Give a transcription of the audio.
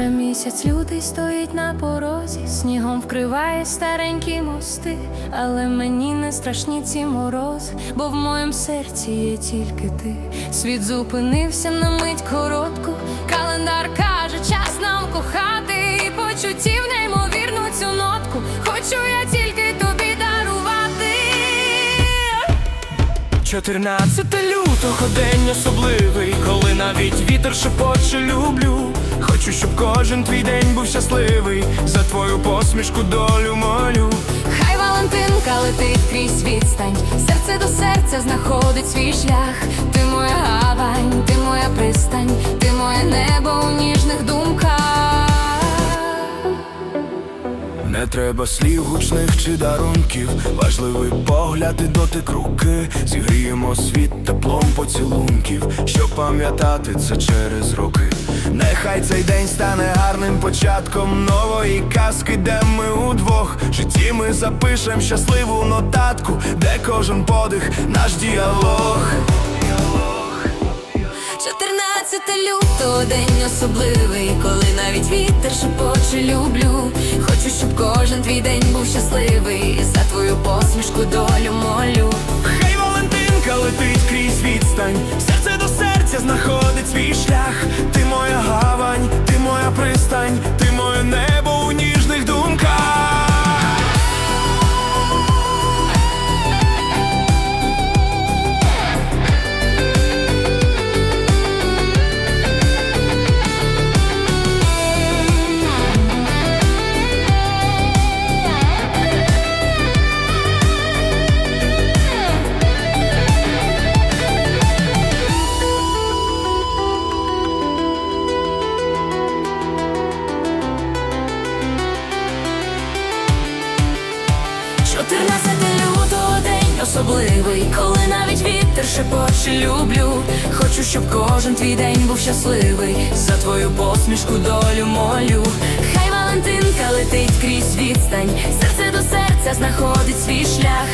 Уже місяць лютий стоїть на порозі, снігом вкриває старенькі мости, але мені не страшні ці морози, бо в моєму серці є тільки ти. Світ зупинився на мить коротку. Календар каже, час нам кохати, і почуттів неймовірну цю нотку. Хочу я тільки тобі дарувати. 14 лютого день особливий, навіть вітер шепоче люблю. Хочу, щоб кожен твій день був щасливий, за твою посмішку долю молю. Хай Валентинка летить крізь відстань, серце до серця знаходить свій шлях. Ти моя Не треба слів гучних чи дарунків, важливий погляд і дотик руки. Зігріємо світ теплом поцілунків, щоб пам'ятати це через роки. Нехай цей день стане гарним початком нової казки, де ми удвох житті ми запишем щасливу нотатку, де кожен подих наш діалог. 14 лютого день особливий, коли навіть вітер шепоче люблю. Щоб кожен твій день був щасливий. За твою посмішку долю молю. Хай Валентинка летить крізь відстань, 14 лютого день особливий, коли навіть вітер шепоче люблю. Хочу, щоб кожен твій день був щасливий. За твою посмішку долю молю. Хай Валентинка летить крізь відстань, серце до серця знаходить свій шлях.